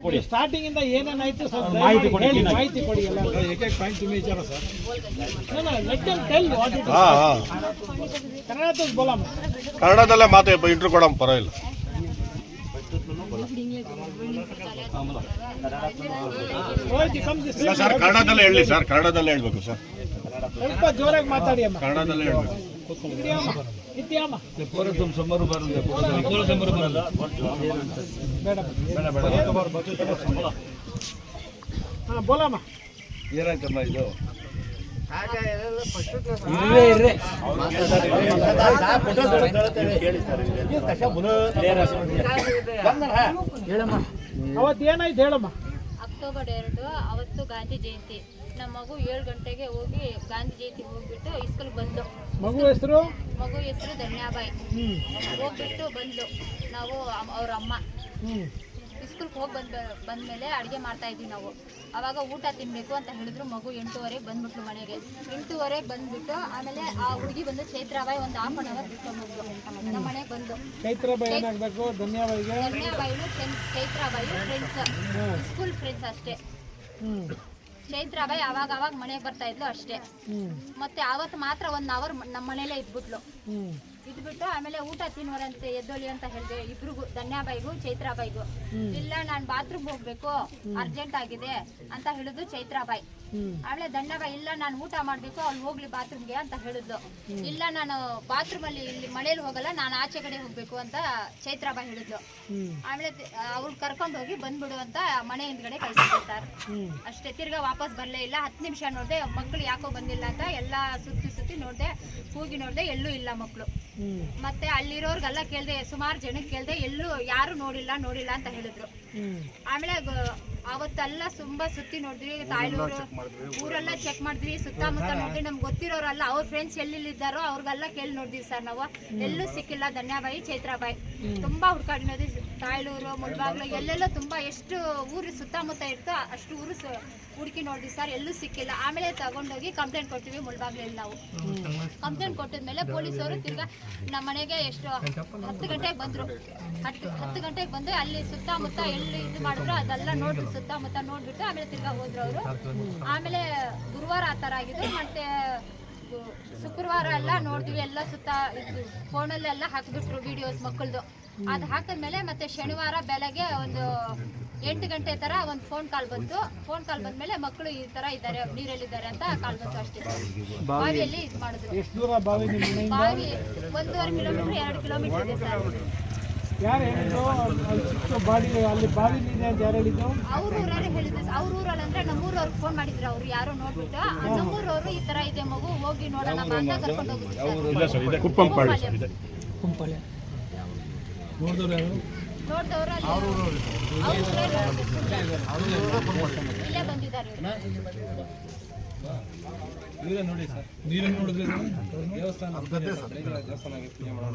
ಕೊಡಿ. ಸ್ಟಾರ್ಟಿಂಗ್ ಇಂದ ಏನೇನಾಯ್ತು ಸರ್ ಮಾಹಿತಿ ಕೊಡಿ ಮಾಹಿತಿ ಕೊಡಿ ಎಲ್ಲ. ಪಾಯಿಂಟ್ ವಿಚಾರ ಸರ್ ಲೆಟ್ ದೆಮ್ ಟೆಲ್ ಹಾ ಹಾ. ಬೋಲಮ್ಮ. ಕನ್ನಡದಲ್ಲೇ ಮಾತು ಇಂಟರ್ವ್ಯೂ ಕೊಡಮ್ ಪರವಾಗಿಲ್ಲ. ಇಲ್ಲ ಸರ್ ಕನ್ನಡದಲ್ಲೇ ಹೇಳಿ ಸರ್ ಕನ್ನಡದಲ್ಲೇ ಹೇಳ್ಬೇಕು ಸರ್ ಸ್ವಲ್ಪ ಜೋರಾಗಿ ಮಾತಾಡಿ ಅಮ್ಮ. ಕನ್ನಡದಲ್ಲೇ ಹೇಳ್ಬೇಕು. ಬರಲ್ಲ ಪೂರ ಸಂಬರು ಬರಲ್ಲ ಬೇಡ ಹಾ ಬೋಲಮ್ಮ ಏನಾಯ್ತಮ್ಮ ಇದು ಇರ್ರೆ ಇರ್ರೆ ಹೇಳಮ್ಮ ಅವತ್ತು ಏನಾಯ್ತು ಹೇಳಮ್ಮ ಅಕ್ಟೋಬರ್ ಎರಡು, ಅವತ್ತು ಗಾಂಧಿ ಜಯಂತಿ. ನಮ್ಮ ಮಗು ಏಳು ಗಂಟೆಗೆ ಹೋಗಿ ಗಾಂಧಿ ಜಯಂತಿ ಹೋಗ್ಬಿಟ್ಟು ಇಸ್ಕೂಲ್ ಬಂದು. ಮಗು ಹೆಸರು? ಮಗು ಹೆಸರು ಧನ್ಯಾಬಾಯಿ. ಹೋಗ್ಬಿಟ್ಟು ಬಂದ್ಲು. ನಾವು ಅವ್ರ ಅಮ್ಮ. ಹ್ಮ್. ಇಸ್ಕೂಲ್ಗೆ ಹೋಗಿ ಬಂದ ಬಂದಮೇಲೆ ಅಡುಗೆ ಮಾಡ್ತಾ ಇದ್ವಿ ನಾವು. ಅವಾಗ ಊಟ ತಿನ್ನಬೇಕು ಅಂತ ಹೇಳಿದ್ರು ಮಗು ಎಂಟೂವರೆಗೆ ಬಂದ್ಬಿಟ್ಲು ಮನೆಗೆ. ಎಂಟೂವರೆಗೆ ಬಂದ್ಬಿಟ್ಟು ಆಮೇಲೆ ಆ ಹುಡುಗಿ ಬಂದು ಚೈತ್ರಾಬಾಯಿ ಒಂದು ಹಾಫ್ ಅನ್ ಅವರ್ ಬಿಟ್ಕೊಂಡು ಹೋಗ್ಲು ನಮ್ಮ ಮನೆಗೆ ಬಂದು. ಚೈತ್ರ ಧನ್ಯಾಬಾಯಿ ಧನ್ಯಾಬಾಯಿನು ಚೈತ್ರಾಬಾಯಿ ಫ್ರೆಂಡ್ಸ್ ಸ್ಕೂಲ್ ಫ್ರೆಂಡ್ಸ್ ಅಷ್ಟೇ. ಚೈತ್ರಾಬಾಯಿ ಅವಾಗ ಅವಾಗ ಮನೆಗೆ ಬರ್ತಾ ಇದ್ಲು ಅಷ್ಟೇ. ಮತ್ತೆ ಅವತ್ತು ಮಾತ್ರ ಒಂದ್ ಅವರ್ ನಮ್ಮ ಮನೇಲೆ ಇದ್ಬಿಟ್ಲು. ಇದ್ಬಿಟ್ಟು ಆಮೇಲೆ ಊಟ ತಿನ್ನುವರಂತೆ ಎದ್ದೋಳಿ ಅಂತ ಹೇಳಿದೆ ಇಬ್ರಿಗೂ ಧನ್ಯಾಬಾಯಿಗೂ ಚೈತ್ರಾಬಾಯಿಗೂ ಇಲ್ಲ ನಾನು ಬಾತ್ರೂಮ್ ಹೋಗ್ಬೇಕು ಅರ್ಜೆಂಟ್ ಆಗಿದೆ ಅಂತ ಹೇಳುದು ಚೈತ್ರಾಬಾಯಿ. ಆಮೇಲೆ ಧನ್ಯಾಬಾಯಿ ಇಲ್ಲ ನಾನು ಊಟ ಮಾಡ್ಬೇಕು ಅವ್ಳು ಹೋಗ್ಲಿ ಬಾತ್ರೂಮ್ಗೆ ಅಂತ ಹೇಳಿದ್ಲು ಇಲ್ಲ ನಾನು ಬಾತ್ರೂಮ್ ಅಲ್ಲಿ ಇಲ್ಲಿ ಮಳೆಯಲ್ಲಿ ಹೋಗಲ್ಲ ನಾನು ಆಚೆ ಕಡೆ ಹೋಗ್ಬೇಕು ಅಂತ ಚೈತ್ರಾಬಾಯಿ ಹೇಳಿದ್ಲು ಆಮೇಲೆ ಅವ್ಳು ಕರ್ಕೊಂಡು ಹೋಗಿ ಬಂದ್ಬಿಡು ಅಂತ ಮನೆ ಹಿಂದ್ಗಡೆ ಕಳ್ಸಿದ್ದೆ ಸರ್. ಅಷ್ಟೇ ತಿರ್ಗಾ ವಾಪಸ್ ಬರಲೇ ಇಲ್ಲ ಹತ್ತು ನಿಮಿಷ ನೋಡಿದೆ ಮಕ್ಕಳು ಯಾಕೋ ಬಂದಿಲ್ಲ ಅಂತ ಎಲ್ಲ ಸುತ್ತಿ ಸುತ್ತಿ ನೋಡಿದೆ ಕೂಗಿ ನೋಡಿದೆ ಎಲ್ಲೂ ಇಲ್ಲ ಮಕ್ಕಳು ಮತ್ತೆ ಅಲ್ಲಿರೋರ್ಗೆಲ್ಲ ಕೇಳ್ದೆ ಸುಮಾರು ಜನಕ್ಕೆ ಕೇಳ್ದೆ ಎಲ್ಲೂ ಯಾರು ನೋಡಿಲ್ಲ ನೋಡಿಲ್ಲ ಅಂತ ಹೇಳಿದ್ರು. ಆಮೇಲೆ ಅವತ್ತೆಲ್ಲ ತುಂಬಾ ಸುತ್ತಿ ನೋಡಿದ್ವಿ ತಾಯ್ಲೂರು ಊರೆಲ್ಲ ಚೆಕ್ ಮಾಡಿದ್ವಿ ಸುತ್ತಮುತ್ತ ನೋಡಿದ್ವಿ ನಮ್ಗೆ ಗೊತ್ತಿರೋರಲ್ಲ ಅವ್ರ ಫ್ರೆಂಡ್ಸ್ ಎಲ್ಲೆಲ್ಲಿದ್ದಾರೋ ಅವ್ರಿಗೆಲ್ಲ ಕೇಳಿ ನೋಡಿದ್ವಿ ಸರ್ ನಾವು. ಎಲ್ಲೂ ಸಿಕ್ಕಿಲ್ಲ ಧನ್ಯಾಬಾಯಿ ಚೈತ್ರಾಬಾಯಿ. ತುಂಬಾ ಹುಡ್ಕಾಡಿ ನೋಡಿದ್ವಿ ತಾಯ್ಲೂರು ಮುಳ್ಬಾಗ್ಲು ಎಲ್ಲೆಲ್ಲ ತುಂಬಾ ಎಷ್ಟು ಊರು ಸುತ್ತಮುತ್ತ ಇರ್ತೋ ಅಷ್ಟು ಊರು ಹುಡುಕಿ ನೋಡಿದ್ವಿ ಸರ್. ಎಲ್ಲೂ ಸಿಕ್ಕಿಲ್ಲ. ಆಮೇಲೆ ತಗೊಂಡೋಗಿ ಕಂಪ್ಲೇಂಟ್ ಕೊಡ್ತೀವಿ ಮುಳ್ಬಾಗ್ಲಲ್ಲಿ ನಾವು. ಕಂಪ್ಲೇಂಟ್ ಕೊಟ್ಟಿದ್ಮೇಲೆ ಪೊಲೀಸರು ತಿರ್ಗಾ ನಮ್ಮ ಮನೆಗೆ ಎಷ್ಟು ಹತ್ತು ಗಂಟೆಗೆ ಬಂದ್ರು. ಹತ್ತು ಹತ್ತು ಗಂಟೆಗೆ ಬಂದು ಅಲ್ಲಿ ಸುತ್ತಮುತ್ತ ಎಲ್ಲಿ ಇದು ಮಾಡಿದ್ರು ಅದೆಲ್ಲ ನೋಡಿ ಸುತ್ತಮುತ್ತ ನೋಡ್ಬಿಟ್ಟು ಆಮೇಲೆ ತಿರ್ಗಾ ಹೋದ್ರು ಅವರು. ಆಮೇಲೆ ಗುರುವಾರ ಆ ಥರ ಆಗಿದ್ದು ಮತ್ತೆ ಶುಕ್ರವಾರ ಎಲ್ಲ ನೋಡಿದ್ವಿ ಎಲ್ಲ ಸುತ್ತ ಇದು ಫೋನಲ್ಲೆಲ್ಲ ಹಾಕಿಬಿಟ್ರು ವಿಡಿಯೋಸ್ ಮಕ್ಕಳದು. ಅದು ಹಾಕಿದ್ಮೇಲೆ ಮತ್ತೆ ಶನಿವಾರ ಬೆಳಗ್ಗೆ ಒಂದು ಎಂಟು ಗಂಟೆ ತರ ಒಂದು ಫೋನ್ ಕಾಲ್ ಬಂತು. ಫೋನ್ ಕಾಲ್ ಬಂದ್ಮೇಲೆ ಮಕ್ಕಳು ಈ ತರ ಇದ್ದಾರೆ. ನೀರಲ್ಲಿದ್ದಾರೆ ಅಂತ ಕಾಲ್ ಬಂತು ಅಷ್ಟೇ. ಬಾವಿಯಲ್ಲಿ ಇದು ಮಾಡಿದ್ರು. ಎಷ್ಟು ದೂರ ಬಾವಿ ನಿಮ್ಮ ಮನೆಯಿಂದ ಬಾವಿ ಒಂದೂವರೆ ಕಿಲೋಮೀಟರ್ ಎರಡು ಕಿಲೋಮೀಟರ್ ಇದೆ ಸರ್. ಯಾರು ಹೇಳಿದ್ರು ಅಲ್ಲಿ ಚಿಕ್ಕ ಬಾಡಿ ಅಲ್ಲಿ ಬಾವಿ ಇದೆ ಅಂತ ಯಾರು ಹೇಳಿದ್ರು ಅವ್ರ ಹೇಳಿದ್ರು ಅವ್ರ ಊರಲ್ಲಿ ಅಂದ್ರೆ ನಮ್ಮೂರವ್ರಿಗೆ ಫೋನ್ ಮಾಡಿದ್ರು. ಅವ್ರು ಯಾರೋ ನೋಡ್ಬಿಟ್ಟು ನಮ್ಮೂರವರು ಈ ತರ ಇದೆ ಮಗು ಹೋಗಿ ನೋಡೋಣ ಬಾ ಅಂತ ಕರ್ಕೊಂಡು ಹೋಗಿದ್ರು. ನೋಡಿದವ್ರು ಯಾರು? ನೋಡ್ದವ್ರು ಅವ್ರ. ಇಲ್ಲೇ ಬಂದಿದ್ದಾರೆ. ನೀವೇ ನೋಡಿ ಸರ್. ನೀವೇ ನೋಡಿದ್ರೆ ದೇವಸ್ಥಾನ ದೇವಸ್ಥಾನ ಪೂಜೆ ಮಾಡೋಣ